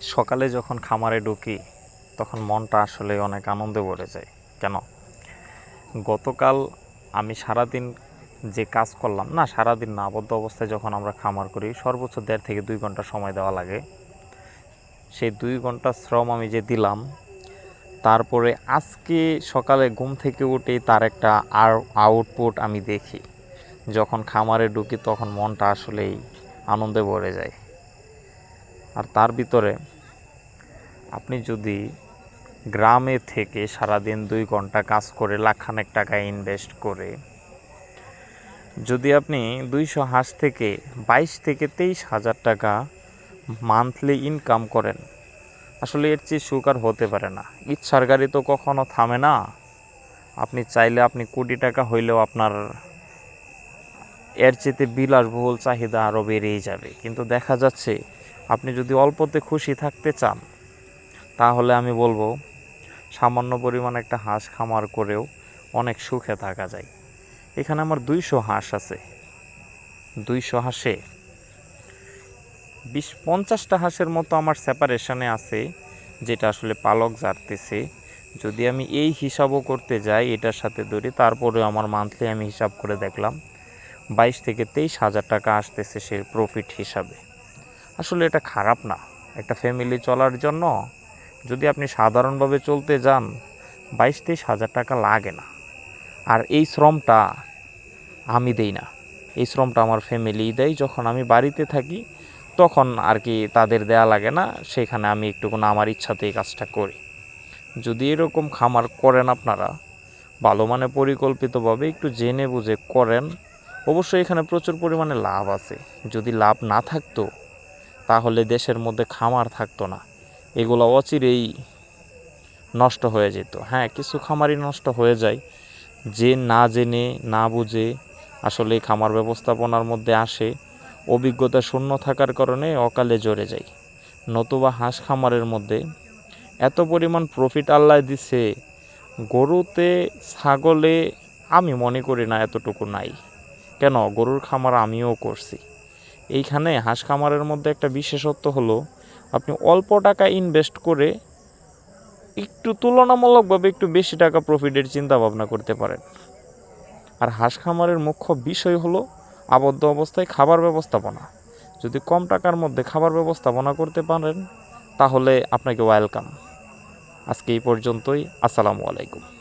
সকালে যখন খামারে ঢুকি, তখন মনটা আসলে অনেক আনন্দে ভরে যায়। কেন? গতকাল আমি সারাদিন যে কাজ করলাম, না, সারাদিন না, আবদ্ধ অবস্থায় যখন আমরা খামার করি, সর্বোচ্চ দেড় থেকে দুই ঘণ্টা সময় দেওয়া লাগে। সেই দুই ঘণ্টা শ্রম আমি যে দিলাম, তারপরে আজকে সকালে ঘুম থেকে উঠেই তার একটা আর আউটপুট আমি দেখি। যখন খামারে ঢুকি, তখন মনটা আসলেই আনন্দে ভরে যায়। আর তার ভিতরে আপনি যদি গ্রামে থেকে সারাদিন দুই ঘণ্টা কাজ করে লাখখানেক টাকা ইনভেস্ট করে, যদি আপনি দুইশো হাঁস থেকে বাইশ থেকে তেইশ হাজার টাকা মান্থলি ইনকাম করেন, আসলে এর চেয়ে সুখ আর হতে পারে না। ইচ্ছার গাড়ি তো কখনো থামে না। আপনি চাইলে আপনি কোটি টাকা হইলেও আপনার এর চেয়েতে বিলাসবহুল চাহিদা আরও বেড়েই যাবে। কিন্তু দেখা যাচ্ছে আপনি যদি অল্পতে খুশি থাকতে চান, তাহলে আমি বলব, সামান্য পরিমাণ একটা হাঁস খামার করেও অনেক সুখে থাকা যায়। এখানে আমার দুইশো হাঁস আছে। দুইশো হাঁসে বিশ, পঞ্চাশটা হাঁসের মতো আমার সেপারেশনে আছে, যেটা আসলে পালক জারতেছে যদি আমি এই হিসাবও করতে যাই, এটার সাথে ধরি তারপরে আমার মান্থলি আমি হিসাব করে দেখলাম, বাইশ থেকে তেইশ হাজার টাকা আসতেছে সে প্রফিট হিসাবে। আসলে এটা খারাপ না। একটা ফ্যামিলি চলার জন্য যদি আপনি সাধারণভাবে চলতে যান বাইশ তেইশ হাজার টাকা লাগে না। আর এই শ্রমটা আমি দেই না। এই শ্রমটা আমার ফ্যামিলি দেয়। যখন আমি বাড়িতে থাকি, তখন আর কি তাদের দেয়া লাগে না। সেখানে আমি একটুকুন আমার ইচ্ছাতেই কাজটা করি। যদি এরকম খামার করেন আপনারা, ভালো মানে পরিকল্পিতভাবে একটু জেনে বুঝে করেন, অবশ্যই এখানে প্রচুর পরিমাণে লাভ আছে। যদি লাভ না থাকতো তাহলে দেশের মধ্যে খামার থাকতো না। এগুলো অচিরেই নষ্ট হয়ে যেত। হ্যাঁ কিছু খামারই নষ্ট হয়ে যায়। যে না জেনে, না বুঝে আসলে খামার ব্যবস্থাপনার মধ্যে আসে। অভিজ্ঞতা শূন্য থাকার কারণে অকালে জড়ে যায়। নতুবা হাঁস খামারের মধ্যে এত পরিমাণ প্রফিট আল্লাহ দিছে, গরুতে ছাগলে আমি মনে করি না এতটুকু নাই। কেন? গরুর খামার আমিও করছি। এইখানে হাঁস খামারের মধ্যে একটা বিশেষত্ব হলো, আপনি অল্প টাকা ইনভেস্ট করে একটু তুলনামূলকভাবে একটু বেশি টাকা প্রফিটের চিন্তা ভাবনা করতে পারেন। আর হাঁস খামারের মুখ্য বিষয় হলো আবদ্ধ অবস্থায় খাবার ব্যবস্থাপনা। যদি কম টাকার মধ্যে খাবার ব্যবস্থাপনা করতে পারেন, তাহলে আপনাকে ওয়েলকাম আজকে এই পর্যন্তই, আসসালামু আলাইকুম।